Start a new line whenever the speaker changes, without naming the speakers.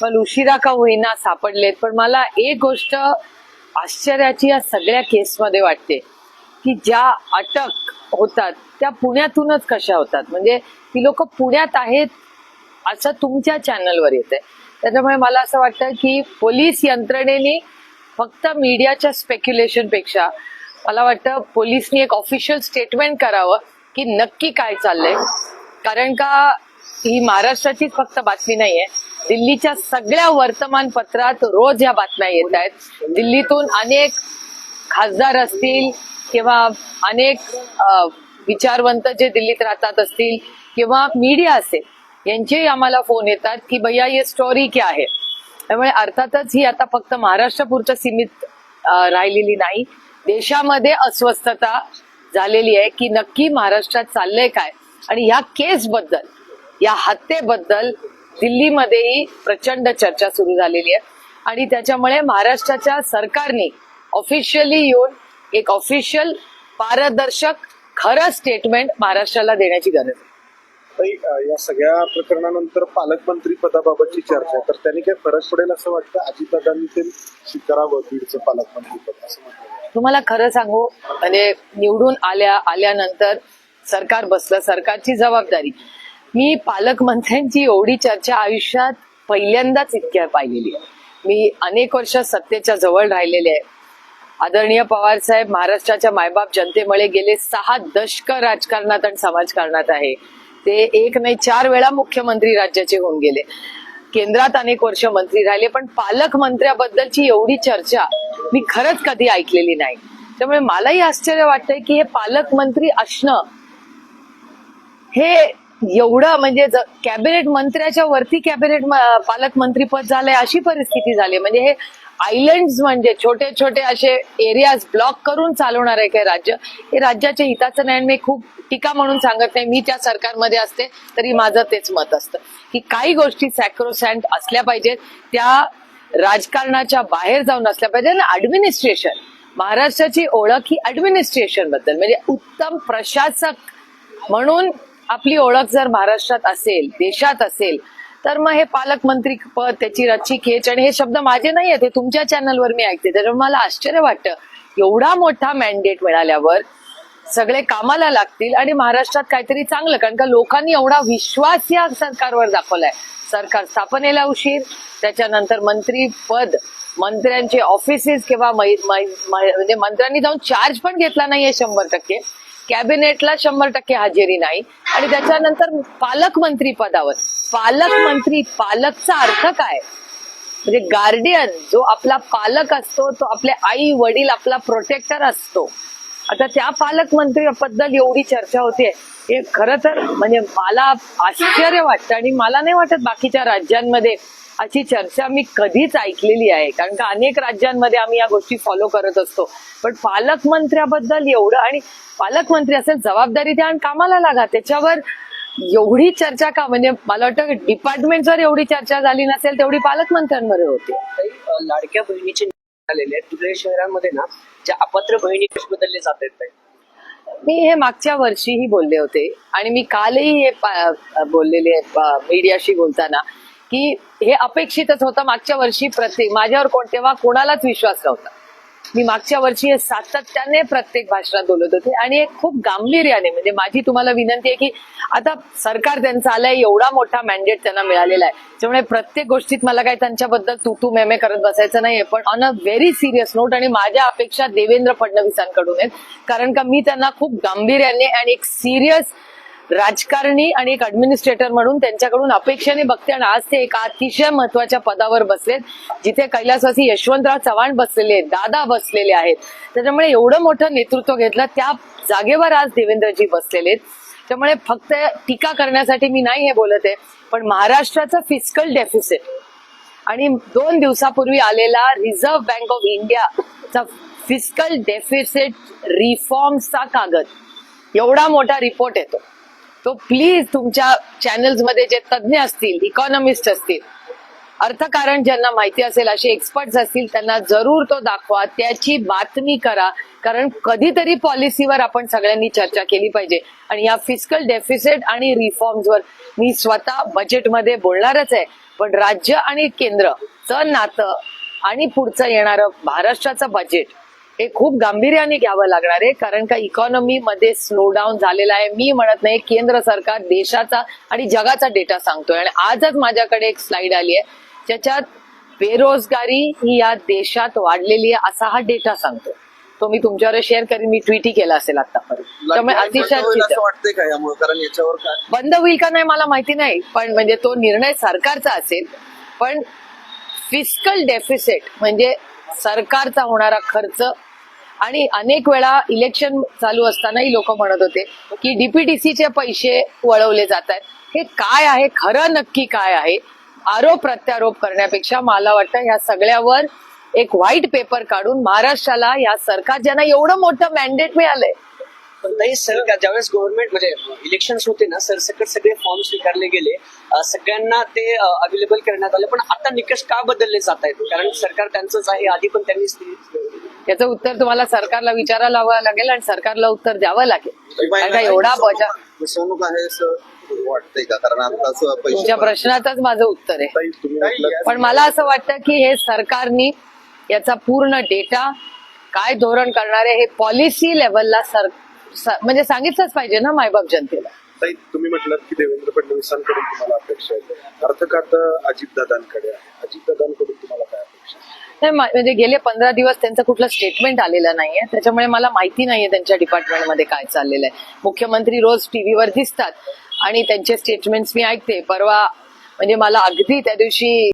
पण उशिरा का होईना सापडलेत पण मला एक गोष्ट आश्चर्याची या सगळ्या केसमध्ये वाटते की ज्या अटक होतात त्या पुण्यातूनच कशा होतात? म्हणजे ती लोक पुण्यात आहेत असं तुमच्या चॅनलवर येते त्याच्यामुळे मला असं वाटतं की पोलीस यंत्रणेने फक्त मीडियाच्या स्पेक्युलेशनपेक्षा मला वाटतं पोलिसनी एक ऑफिशियल स्टेटमेंट करावं की नक्की काय चाललंय. कारण का ही महाराष्ट्राचीच फक्त बातमी नाहीये दिल्लीच्या सगळ्या वर्तमानपत्रात रोज या बातम्या येत आहेत. दिल्लीतून अनेक खासदार असतील किंवा अनेक विचारवंत जे दिल्लीत राहतात असतील किंवा मीडिया असेल यांचेही आम्हाला फोन येतात की भैया ये स्टोरी क्या आहे त्यामुळे अर्थातच ही आता फक्त महाराष्ट्रापुरतं सीमित राहिलेली नाही. देशामध्ये अस्वस्थता झालेली आहे की नक्की महाराष्ट्रात चाललंय काय? आणि ह्या केस बद्दल या हत्येबद्दल दिल्लीमध्येही प्रचंड चर्चा सुरू झालेली आहे. आणि त्याच्यामुळे महाराष्ट्राच्या सरकारने ऑफिशियली येऊन एक ऑफिशियल पारदर्शक खरं स्टेटमेंट महाराष्ट्राला देण्याची गरज आहे.
या सगळ्या प्रकरणानंतर पालकमंत्री पदाबाबतची चर्चा आहे. तर त्यांनी काय फरक पडेल असं वाटतं? अजितदादांनी ते स्वीकारावं बीडचं पालकमंत्री पद असं.
तुम्हाला खरं सांगू म्हणजे निवडून आल्या आल्यानंतर सरकार बसलं सरकारची जबाबदारी. मी पालकमंत्र्यांची एवढी चर्चा आयुष्यात पहिल्यांदाच इतक्या पाहिलेली आहे. मी अनेक वर्ष सत्तेच्या जवळ राहिलेले आहे. आदरणीय पवार साहेब महाराष्ट्राच्या मायबाप जनतेमुळे गेले सहा दशक राजकारणात आणि समाजकारणात आहे. ते एक नाही चार वेळा मुख्यमंत्री राज्याचे होऊन गेले. केंद्रात अनेक वर्ष मंत्री राहिले पण पालकमंत्र्याबद्दलची एवढी चर्चा मी खरंच कधी ऐकलेली नाही. त्यामुळे मलाही आश्चर्य वाटतंय की हे पालकमंत्री असणं हे एवढं म्हणजे कॅबिनेट मंत्र्याच्या वरती कॅबिनेट पालकमंत्रीपद झालंय अशी परिस्थिती झाली. म्हणजे हे आयलंड म्हणजे छोटे छोटे असे एरियाज ब्लॉक करून चालवणार आहे काय राज्य. हे राज्याच्या हिताचं नाही मी खूप टीका म्हणून सांगत नाही. मी त्या सरकारमध्ये असते तरी माझं तेच मत असतं की काही गोष्टी सॅक्रोसँट असल्या पाहिजेत. त्या राजकारणाच्या बाहेर जाऊन असल्या पाहिजे आणि ऍडमिनिस्ट्रेशन महाराष्ट्राची ओळख ही ऍडमिनिस्ट्रेशनबद्दल. म्हणजे उत्तम प्रशासक म्हणून आपली ओळख जर महाराष्ट्रात असेल देशात असेल तर मग हे पालकमंत्री पद त्याची रची खेच आणि हे शब्द माझे नाही आहेत हे तुमच्या चॅनलवर मी ऐकते. त्याच्यामुळे मला आश्चर्य वाटतं. एवढा मोठा मॅन्डेट मिळाल्यावर सगळे कामाला लागतील आणि महाराष्ट्रात काहीतरी चांगलं कारण का लोकांनी एवढा विश्वास या सरकारवर दाखवलाय. सरकार स्थापनेला उशीर त्याच्यानंतर मंत्री पद मंत्र्यांचे ऑफिसेस किंवा मै- मै- म्हणजे मंत्र्यांनी जाऊन चार्ज पण घेतला नाहीये शंभर टक्के. कॅबिनेटला शंभर टक्के हजेरी नाही. आणि त्याच्यानंतर पालकमंत्री पदावर. पालकमंत्री पालकचा अर्थ काय? म्हणजे गार्डियन जो आपला पालक असतो तो आपले आई वडील आपला प्रोटेक्टर असतो. आता त्या पालकमंत्र्याबद्दल एवढी चर्चा होते. हे खरं तर म्हणजे मला आश्चर्य वाटतं आणि मला नाही वाटत बाकीच्या राज्यांमध्ये अशी चर्चा मी कधीच ऐकलेली आहे. कारण का अनेक राज्यांमध्ये आम्ही या गोष्टी फॉलो करत असतो. पण पालकमंत्र्याबद्दल एवढं आणि पालकमंत्री असेल जबाबदारी द्या आणि कामाला लागा. त्याच्यावर एवढी चर्चा का म्हणजे मला वाटतं डिपार्टमेंटवर एवढी चर्चा झाली नसेल तेवढी पालकमंत्र्यांमध्ये होती.
लाडक्या बहिणीचे आलेले आहेत शहरांमध्ये ना ज्या अपात्र बहिणी बदलले जात आहेत?
मी हे मागच्या वर्षीही बोलले होते. आणि मी कालही हे बोललेले मीडियाशी बोलताना की हे अपेक्षितच होतं मागच्या वर्षी प्रत्येक माझ्यावर कोण तेव्हा कोणालाच विश्वास नव्हता. मी मागच्या वर्षी हे सातत्याने प्रत्येक भाषणात बोलत होते आणि एक खूप गांभीर्याने म्हणजे माझी तुम्हाला विनंती आहे की आता सरकार त्यांचं आलंय एवढा मोठा मॅन्डेट त्यांना मिळालेला आहे. त्यामुळे प्रत्येक गोष्टीत मला काही त्यांच्याबद्दल तू तू मेमे करत बसायचं नाहीये पण on a very serious note आणि माझ्या अपेक्षा देवेंद्र फडणवीसांकडून आहेत. कारण का मी त्यांना खूप गांभीर्याने आणि एक सिरियस राजकारणी आणि एक ऍडमिनिस्ट्रेटर म्हणून त्यांच्याकडून अपेक्षेने बघते आणि आज ते एका अतिशय महत्त्वाच्या पदावर बसलेत जिथे कैलासवासी यशवंतराव चव्हाण बसलेले आहेत दादा बसलेले आहेत. त्याच्यामुळे एवढं मोठं नेतृत्व घेतलं त्या जागेवर आज देवेंद्रजी बसलेले आहेत. त्यामुळे फक्त टीका करण्यासाठी मी नाही हे बोलत आहे पण महाराष्ट्राचं फिस्कल डेफिसिट आणि दोन दिवसापूर्वी आलेला रिझर्व्ह बँक ऑफ इंडियाचा फिस्कल डेफिसिट रिफॉर्मचा कागद एवढा मोठा रिपोर्ट येतो. तो प्लीज तुमच्या चॅनल्समध्ये जे तज्ज्ञ असतील इकॉनॉमिस्ट असतील अर्थकारण ज्यांना माहिती असेल असे एक्सपर्ट्स असतील त्यांना जरूर तो दाखवा. त्याची बातमी करा. कारण कधीतरी पॉलिसीवर आपण सगळ्यांनी चर्चा केली पाहिजे. आणि या फिजिकल डेफिसिट आणि रिफॉर्म्सवर मी स्वतः बजेटमध्ये बोलणारच आहे. पण राज्य आणि केंद्र च नातं आणि पुढचं येणारं महाराष्ट्राचं बजेट हे खूप गांभीर्याने घ्यावं लागणार आहे कारण का इकॉनॉमी मध्ये स्लो डाऊन झालेला आहे. मी म्हणत नाही केंद्र सरकार देशाचा आणि जगाचा डेटा सांगतोय. आणि आजच माझ्याकडे एक स्लाइड आली आहे ज्याच्यात बेरोजगारी ही या देशात वाढलेली आहे असा हा डेटा सांगतो तो मी तुमच्यावर शेअर करीन मी ट्विटही केला असेल आतापर्यंत. त्यामुळे अतिशय बंद होईल का नाही मला माहिती नाही पण म्हणजे तो निर्णय सरकारचा असेल. पण फिस्कल डेफिसिट म्हणजे सरकारचा होणारा खर्च आणि अनेक वेळा इलेक्शन चालू असतानाही लोक म्हणत होते की डीपीटीसीचे पैसे वळवले जात आहेत. हे काय आहे? खरं नक्की काय आहे? आरोप प्रत्यारोप करण्यापेक्षा मला वाटतं ह्या सगळ्यावर एक व्हाईट पेपर काढून महाराष्ट्राला या सरकार ज्यांना एवढं मोठं मॅन्डेट मिळालंय.
पण नाही सरकार ज्यावेळेस गव्हर्नमेंट म्हणजे इलेक्शन होते ना सरसकट सगळे फॉर्म स्वीकारले गेले. सगळ्यांना ते अवेलेबल करण्यात आले. पण आता निकष का बदलले जात आहेत? कारण सरकार त्यांचंच आहे आधी पण त्यांनीच ते-
याचं उत्तर तुम्हाला सरकारला विचारायला लावावं लागेल आणि सरकारला उत्तर द्यावं लागेल. का एवढा बजा
फसवणूक आहे असं वाटतंय का? कारण आताच
तुमच्या प्रश्नाचंच माझं उत्तर आहे. पण मला असं वाटतं की हे सरकारनी याचा पूर्ण डेटा काय धोरण करणार आहे हे पॉलिसी लेवलला सर स- म्हणजे सांगितलंच पाहिजे ना मायबाप जनतेला.
ताई तुम्ही म्हटलं की देवेंद्र फडणवीसांकडून तुम्हाला अपेक्षा आहे. अर्थखातं अजितदादांकडे आहे. अजितदादांकडून तुम्हाला काय अपेक्षा आहे?
नाही मा- म्हणजे गेले पंधरा दिवस त्यांचं कुठलं स्टेटमेंट आलेलं नाहीये. त्याच्यामुळे मला माहिती नाहीये त्यांच्या डिपार्टमेंटमध्ये काय चाललेलं आहे. मुख्यमंत्री रोज टीव्हीवर दिसतात आणि त्यांचे स्टेटमेंट्स मी ऐकते. परवा म्हणजे मला अगदी त्या दिवशी